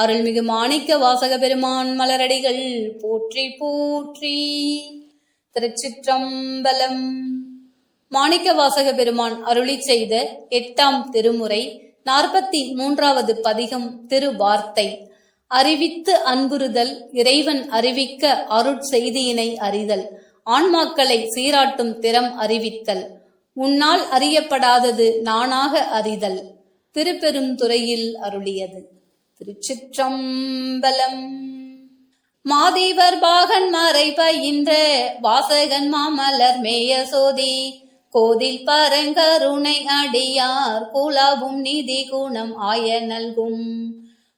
அருள்மிகு மாணிக்க வாசக பெருமான் மலரடிகள் போற்றி போற்றி. திருச்சிற்றம்பலம். மாணிக்க வாசக பெருமான் அருளி செய்த எட்டாம் திருமுறை நாற்பத்தி மூன்றாவது பதிகம் திருவார்த்தை. அறிவித்து அன்புறுதல் இறைவன் அறிவிக்க அருட்செய்தியினை அறிதல் ஆன்மாக்களை சீராட்டும் திறம் அறிவித்தல் உன்னால் அறியப்படாதது நானாக அறிதல் திருப்பெருந்துறையில் அருளியது. திருச்சிற்றம்பலம். மாதேவர் பாகன் மறை பயின்ற வாசகன் மாமலர் மேய சோதி கோதில் பரங்கருணை அடியார் குலாவும் நிதி குணம் ஆய நல்கும்.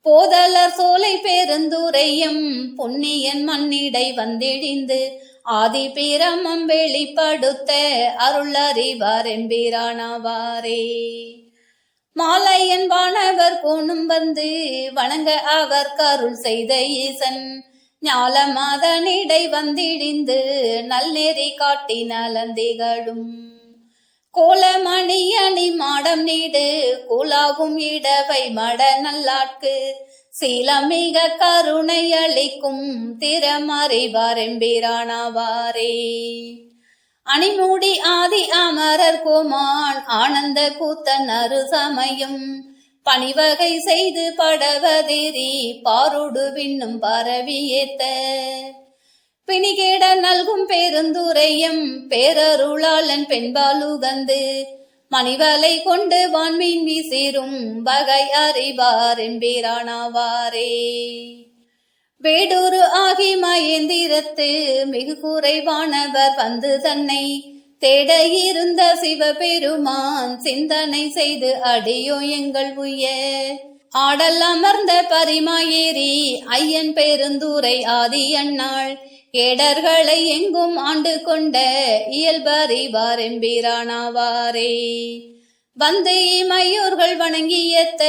போதலர் சோலை பெருந்துரையும் பொன்னியன் மண்ணிடை வந்திடிந்து ஆதி பிரமம் வெளிப்படுத்த அருள் அறிவார் மாலையன் வானவர் கோணும் வந்து வணங்க அவர் கருள் செய்த ஈசன். ஞால மாதனிடை வந்திடிந்து நல்நெறி காட்டி நலந்திகளும் கோலமணி அணி மாடம் நீடு குலாவும் இடவை மட நல்லாட்கு. சீலமிக கருணை அளிக்கும் திறமறிவார் என்பீரானவாரே அணிமூடி ஆதி அமரர் கோமான் ஆனந்த கூத்தன் அரு சமயம். பணிவகை செய்து படவதேரி பாருடு விண்ணும் பரவியேத்த பிணிகேட நல்கும் பேருந்துரையும் பேரருளாளன் பெண்பாலுகந்து மணிவலை கொண்டு வான்மீன் வீசிரும் வகை அறிவார் என்பீரானாவாரே. வேடூரு ஆகி மயந்திரத்து மிகு குறைவானவர் வந்து தன்னை தேட இருந்த சிவபெருமான் சிந்தனை செய்து அடியோ எங்கள் உய. ஆடல் அமர்ந்த பரிமாயேறி ஐயன் பெருந்தூரை ஆதி அண்ணாள். கேடர்களை எங்கும் ஆண்டு கொண்ட இயல்பறிவார் எம்பீரானாவாரே. வந்து இமையோர்கள் வணங்கியத்த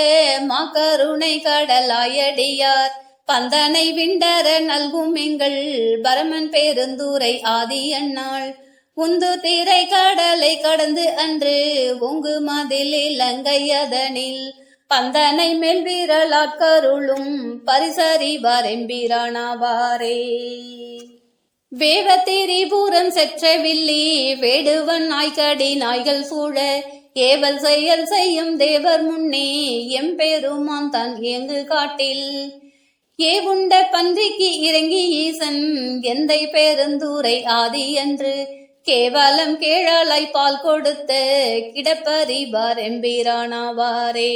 மாக்கருணை கடலாயடியார் பந்தனை விண்டர நல்கும் எங்கள் பரமன் பேருந்தூரை ஆதி அண்ணாள். உந்து தீரை கடலை கடந்து அன்று உங்கு மதில் இலங்கையதனில் பந்தனை மேல் வீரலாட்கருளும் பரிசறிவார் எம்பீரானாவாரே வேவத்திரிபுரம் செற்ற வில்லி வேடுவன் நாய்க்கடி நாய்கள் சூழ ஏவல் செயல் செய்யும் தேவர் முன்னே எம்பெருமான் தான் எங்கு காட்டில். ஏவுண்ட பன்றிக்கு இறங்கி ஈசன் எந்தை பேருந்தூரை ஆதி என்று? கேவலம் கேழாலாய் பால் கொடுத்த கிடப்பறிவார் எம்பீரானாவாரே.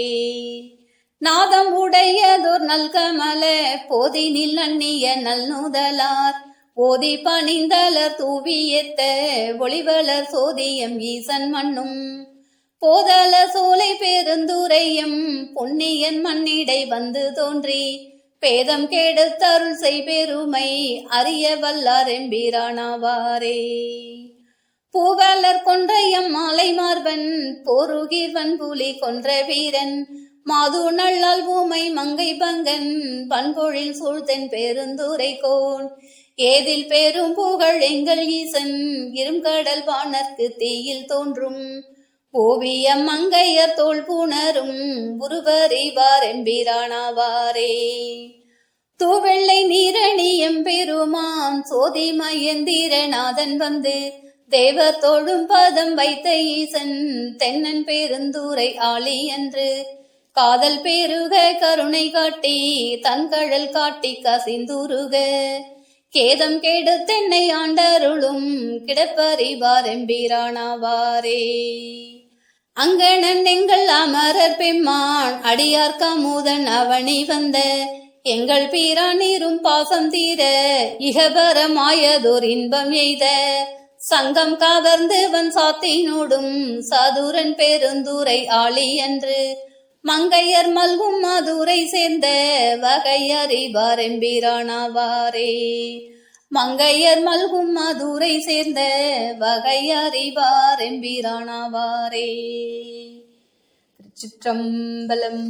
நாதம் உடையதோர் நல்கமல போதினில் அந்நிய நல்நுதலார். ஓதி பணிந்தலர் தூவியத்த ஒளிவலர் சோதியம் ஈசன் மண்ணும். போதல சோலை பெருந்துரையும் பொன்னியன் மண்ணிடை வந்து தோன்றி. பேதம் கேடத்தருள் செய்பெருமை அறிய வல்லார் எம்பீரானாவாரே பூவலர் கொன்றையம் மாலை மார்பன் போருகிர்வன் புலி கொன்ற வீரன் மாது நல்லால் பூமை மங்கை பங்கன் பண்பொழில் சூழ்த்தென் பெருந்துரை கோன். ஏதில் பெரும் புகழ் எங்கள் ஈசன் இருங்கடல் வானர்க்கு தீயில் தோன்றும். ஓவியம் மங்கையர் தோல் புணரும் உருவறிவார் எம்பீரானாவாரே. தூவெள்ளை நீரணி எம்பெருமான் சோதி மயந்திரநாதன் வந்து தேவர் தோழும் பதம் வைத்த ஈசன் தென்னன் பேருந்தூரை ஆளி என்று காதல் பேருக கருணை காட்டி தன்கழல் காட்டி கசிந்துருக. கேதம் கேடு தென்னை ஆண்டருளும் கிடப்பறிவார் எம்பீரானாவாரே. அங்கணன் எங்கள் அமரர் பெம்மான் அடியார் கமுதன் அவனி வந்த. எங்கள் பீரானீரும் பாசம் தீர இகபரமாயதோர் இன்பம் எய்த. சங்கம் கவர்ந்து வன் சாத்தினோடும் சதுரன் பெருந்தூரை ஆளி என்று. மங்கையர் மல்கும் மதுரை சேர்ந்த வகையறிவார் எம்பிரானாவாரே மங்கையர் மல்கும் மதுரை சேர்ந்த வகையறிவார் எம்பிரானாவாரே திருச்சிற்றம்பலம்.